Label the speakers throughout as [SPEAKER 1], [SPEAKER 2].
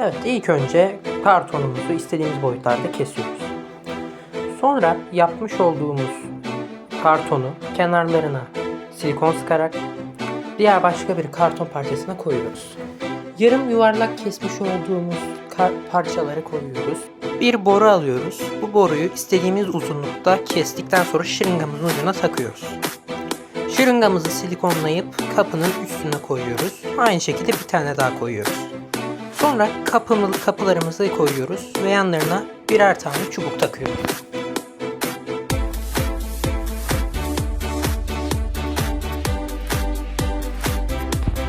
[SPEAKER 1] Evet ilk önce kartonumuzu istediğimiz boyutlarda kesiyoruz. Sonra yapmış olduğumuz kartonu kenarlarına silikon sıkarak diğer başka bir karton parçasına koyuyoruz. Yarım yuvarlak kesmiş olduğumuz parçaları koyuyoruz. Bir boru alıyoruz. Bu boruyu istediğimiz uzunlukta kestikten sonra şırıngamızın ucuna takıyoruz. Şırıngamızı silikonlayıp kapının üstüne koyuyoruz. Aynı şekilde bir tane daha koyuyoruz. Sonra kapımı, kapılarımızı koyuyoruz ve yanlarına birer tane çubuk takıyoruz.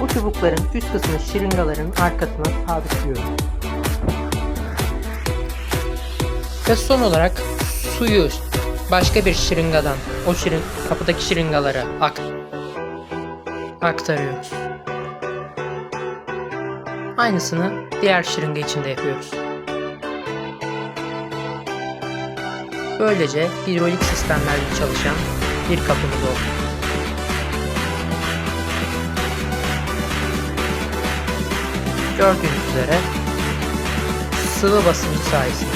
[SPEAKER 1] Bu çubukların üst kısmı şırıngaların arkasına sabitliyoruz. Ve son olarak suyu başka bir şırıngadan o şırın, kapıdaki şırıngalara ak- aktarıyoruz. Aynısını diğer şırınga için de yapıyoruz. Böylece hidrolik sistemlerle çalışan bir kapımız oldu. Gördüğünüz üzere sıvı basıncı sayesinde